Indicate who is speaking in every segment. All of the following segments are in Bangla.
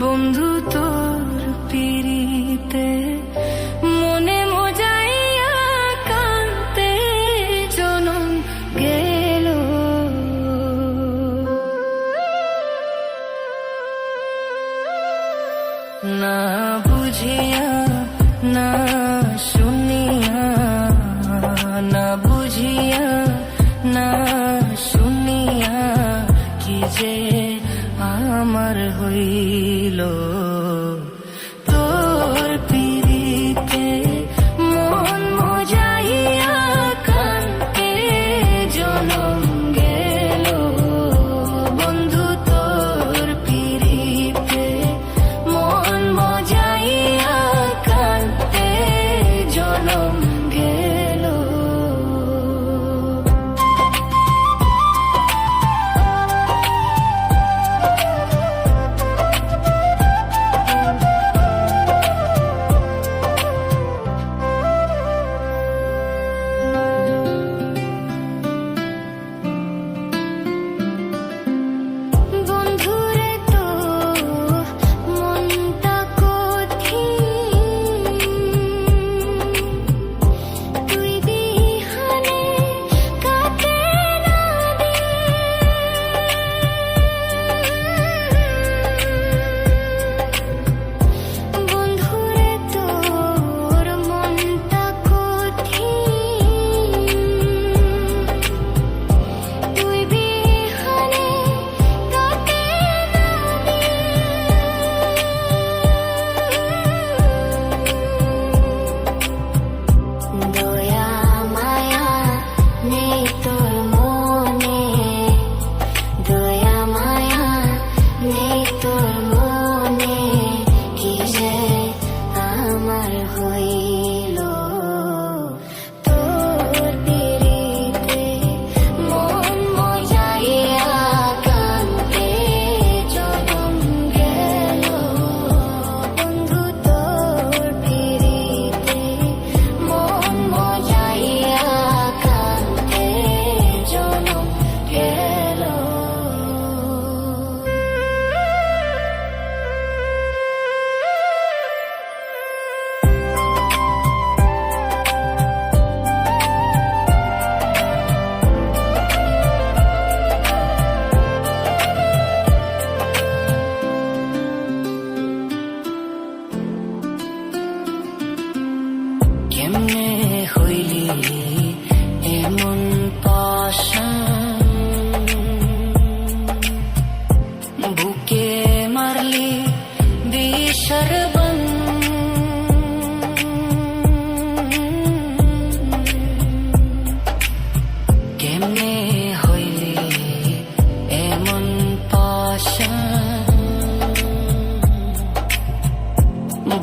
Speaker 1: বন্ধু তোর পিড়িতে মনে মজাইয়া কাঁদতে জনম গেল। না বুঝিয়া, না শুনিয়া, না বুঝিয়া, না শুনিয়া কি যে হইল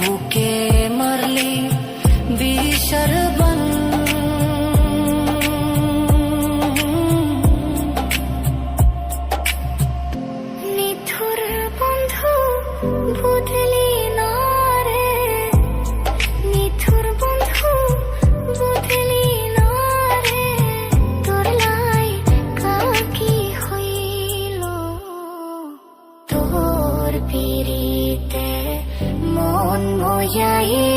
Speaker 1: বুকে মারলি বিষর जाए